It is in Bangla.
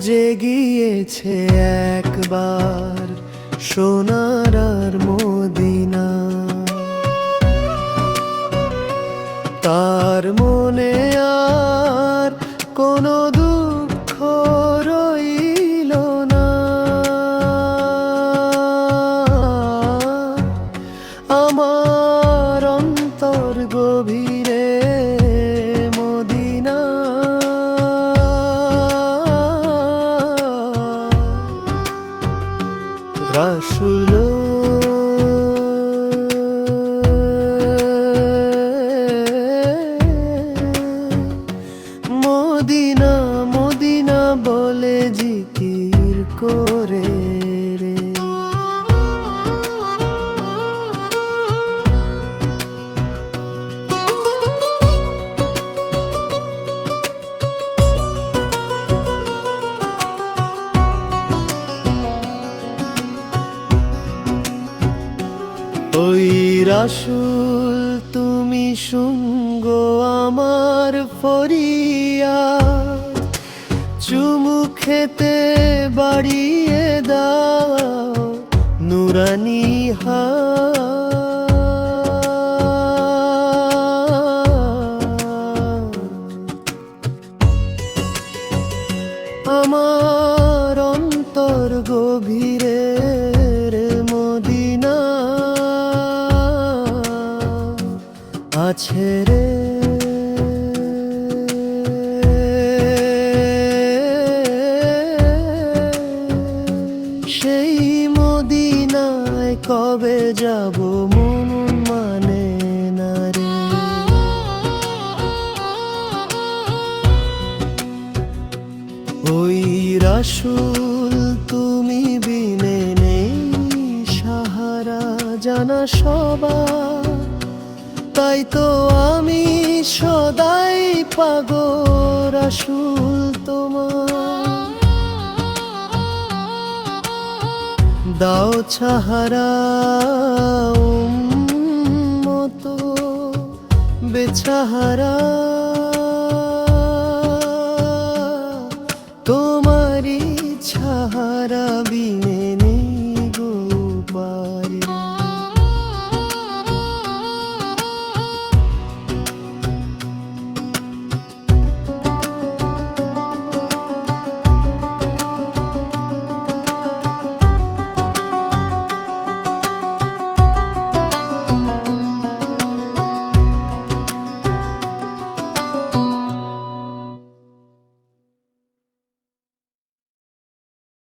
যে গিয়েছে একবার সোনার আর মদিনা। তার মনে আর কোনো দুঃখ রইল না। আমার অন্তর গভীরে রাসুল মদিনা মদিনা বলে জিকির করে। রাসুল তুমি শুঙ্গ আমার ফরিয়া চুমু খেতে বাড়িয়ে দাও নুরানি হা আমার অন্তর গভীরে আছে রে। সেই মদিনায় কবে যাব মন মানে না রে। ওই রাসুল তুমি বিনে নেই সাহারা জানা সবার। তাই তো আমি সদাই পাগ রাসুল তোমার। দাও ছাহারা মতো বেছাহারা। তোমারি ছাহারা বিনে